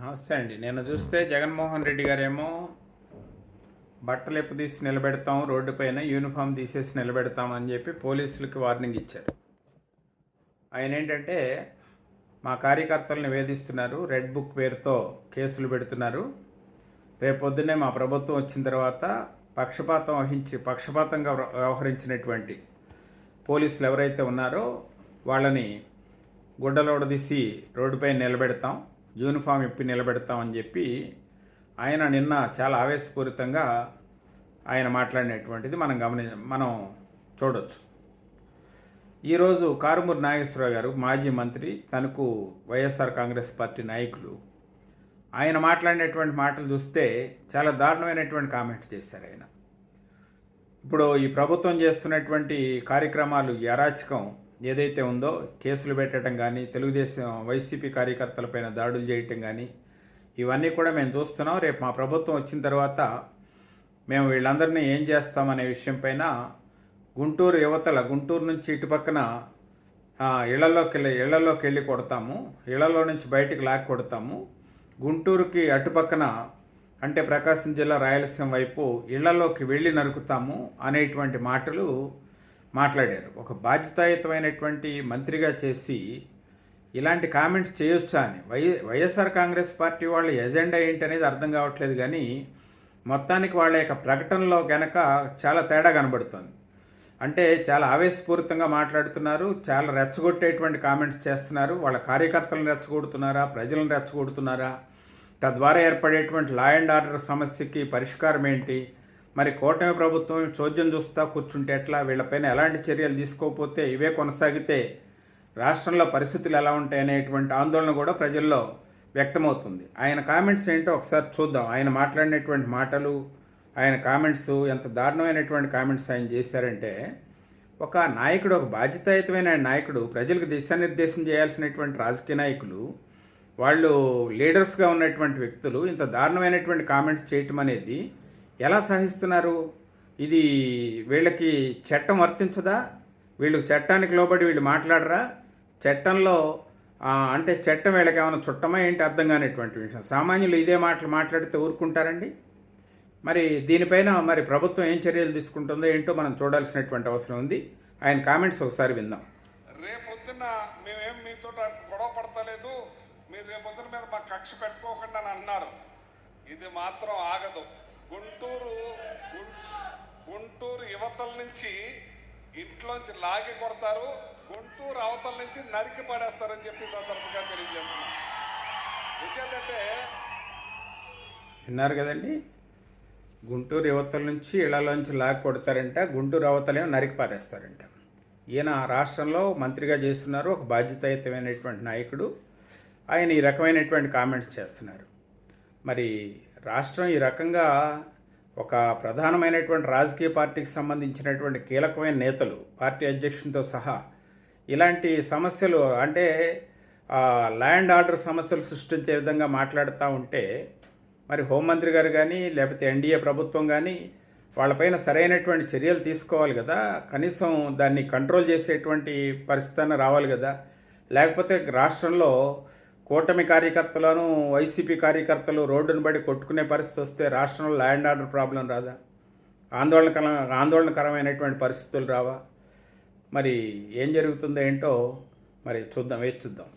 నమస్తే అండి. నేను చూస్తే జగన్మోహన్ రెడ్డి గారేమో బట్టలు ఎప్పు తీసి నిలబెడతాం రోడ్డుపైన యూనిఫామ్ తీసేసి నిలబెడతాం అని చెప్పి పోలీసులకి వార్నింగ్ ఇచ్చారు. ఆయన ఏంటంటే మా కార్యకర్తలను వేధిస్తున్నారు రెడ్ బుక్ పేరుతో కేసులు పెడుతున్నారు. రేపొద్దునే మా ప్రభుత్వం వచ్చిన తర్వాత పక్షపాతం వహించి పక్షపాతంగా వ్యవహరించినటువంటి పోలీసులు ఎవరైతే ఉన్నారో వాళ్ళని గుడ్డలోడదీసి రోడ్డుపై నిలబెడతాం. యూనిఫామ్ ఇప్పి నిలబెడతామని చెప్పి ఆయన నిన్న చాలా ఆవేశపూరితంగా ఆయన మాట్లాడినటువంటిది మనం గమని మనం చూడొచ్చు. ఈరోజు కారుమూరి నాగేశ్వరరావు గారు మాజీ మంత్రి తనకు వైఎస్ఆర్ కాంగ్రెస్ పార్టీ నాయకులు ఆయన మాట్లాడినటువంటి మాటలు చూస్తే చాలా దారుణమైనటువంటి కామెంట్స్ చేశారు ఆయన. ఇప్పుడు ఈ ప్రభుత్వం చేస్తున్నటువంటి కార్యక్రమాలు అరాచకం ఏదైతే ఉందో కేసులు పెట్టడం కానీ తెలుగుదేశం వైసీపీ కార్యకర్తలపైన దాడులు చేయటం కానీ ఇవన్నీ కూడా మేము చూస్తున్నాం. రేపు మా ప్రభుత్వం వచ్చిన తర్వాత మేము వీళ్ళందరినీ ఏం చేస్తామనే విషయంపైన గుంటూరు యువతల గుంటూరు నుంచి ఇటుపక్కన ఇళ్ళలోకి వెళ్ళి ఇళ్ళలోకి వెళ్ళి కొడతాము. ఇళ్ళలో నుంచి బయటికి లాక్ కొడతాము. గుంటూరుకి అటుపక్కన అంటే ప్రకాశం జిల్లా రాయలసీమ వైపు ఇళ్ళలోకి వెళ్ళి నరుకుతాము అనేటువంటి మాటలు మాట్లాడారు. ఒక బాధ్యతాయుతమైనటువంటి మంత్రిగా చేసి ఇలాంటి కామెంట్స్ చేయొచ్చా అని. వై వైఎస్ఆర్ కాంగ్రెస్ పార్టీ వాళ్ళ ఎజెండా ఏంటనేది అర్థం కావట్లేదు కానీ మొత్తానికి వాళ్ళ యొక్క ప్రకటనలో గనక చాలా తేడా కనబడుతుంది. అంటే చాలా ఆవేశపూరితంగా మాట్లాడుతున్నారు చాలా రెచ్చగొట్టేటువంటి కామెంట్స్ చేస్తున్నారు వాళ్ళ కార్యకర్తలను రెచ్చగొడుతున్నారా ప్రజలను రెచ్చగొడుతున్నారా తద్వారా ఏర్పడేటువంటి లా అండ్ ఆర్డర్ సమస్యకి పరిష్కారం ఏంటి మరి కూటమి ప్రభుత్వం చోద్యం చూస్తా కూర్చుంటే ఎట్లా? వీళ్ళపైన ఎలాంటి చర్యలు తీసుకోకపోతే ఇవే కొనసాగితే రాష్ట్రంలో పరిస్థితులు ఎలా ఉంటాయి అనేటువంటి ఆందోళన కూడా ప్రజల్లో వ్యక్తమవుతుంది. ఆయన కామెంట్స్ ఏంటో ఒకసారి చూద్దాం. ఆయన మాట్లాడినటువంటి మాటలు ఆయన కామెంట్స్ ఎంత దారుణమైనటువంటి కామెంట్స్ ఆయన చేశారంటే ఒక నాయకుడు ఒక బాధ్యతాయుతమైన నాయకుడు ప్రజలకు దిశానిర్దేశం చేయాల్సినటువంటి రాజకీయ నాయకులు వాళ్ళు లీడర్స్గా ఉన్నటువంటి వ్యక్తులు ఇంత దారుణమైనటువంటి కామెంట్స్ చేయటం అనేది ఎలా సహిస్తున్నారు? ఇది వీళ్ళకి చట్టం వర్తించదా? వీళ్ళు చట్టానికి లోబడి వీళ్ళు మాట్లాడరా? చట్టంలో అంటే చట్టం వీళ్ళకి ఏమైనా చుట్టమా ఏంటి అర్థం కానిటువంటి విషయం? సామాన్యులు ఇదే మాటలు మాట్లాడితే ఊరుకుంటారండి? మరి దీనిపైన మరి ప్రభుత్వం ఏం చర్యలు తీసుకుంటుందో ఏంటో మనం చూడాల్సినటువంటి అవసరం ఉంది. ఆయన కామెంట్స్ ఒకసారి విందాం. రేపొద్దున మేమేం మీతో గొడవ పడతలేదు. మీరు రేపొద్దున మీద మా కక్ష పెట్టుకోకుండా అని అన్నారు. ఇది మాత్రం ఆగదు. గుంటూరు గుంటూరు యువతల నుంచి ఇంట్లోంచి లాగి కొడతారు గుంటూరు అవతల నుంచి నరికి పడేస్తారని చెప్పి సందర్భంగా తెలియజేస్తున్నాను విన్నారు కదండి? గుంటూరు యువతల నుంచి ఇళ్ళలోంచి లాగి కొడతారంట గుంటూరు అవతలేమో నరికి పారేస్తారంట. ఈయన రాష్ట్రంలో మంత్రిగా చేస్తున్నారు ఒక బాధ్యతాయుతమైనటువంటి నాయకుడు. ఆయన ఈ రకమైనటువంటి కామెంట్స్ చేస్తున్నారు. మరి రాష్ట్రం ఈ రకంగా ఒక ప్రధానమైనటువంటి రాజకీయ పార్టీకి సంబంధించినటువంటి కీలకమైన నేతలు పార్టీ అధ్యక్షునితో సహా ఇలాంటి సమస్యలు అంటే ల్యాండ్ ఆర్డర్ సమస్యలు సృష్టించే విధంగా మాట్లాడుతూ ఉంటే మరి హోంమంత్రి గారు కానీ లేకపోతే ఎన్డీఏ ప్రభుత్వం కానీ వాళ్ళపైన సరైనటువంటి చర్యలు తీసుకోవాలి కదా. కనీసం దాన్ని కంట్రోల్ చేసేటువంటి పరిస్థితి రావాలి కదా. లేకపోతే రాష్ట్రంలో కూటమి కార్యకర్తలను వైసీపీ కార్యకర్తలు రోడ్డును బడి కొట్టుకునే పరిస్థితి వస్తే రాష్ట్రంలో ల్యాండ్ ఆర్డర్ ప్రాబ్లం రాదా? ఆందోళనకర ఆందోళనకరమైనటువంటి పరిస్థితులు రావా? మరి ఏం జరుగుతుందో ఏంటో మరి చూద్దాం వేచి చూద్దాం.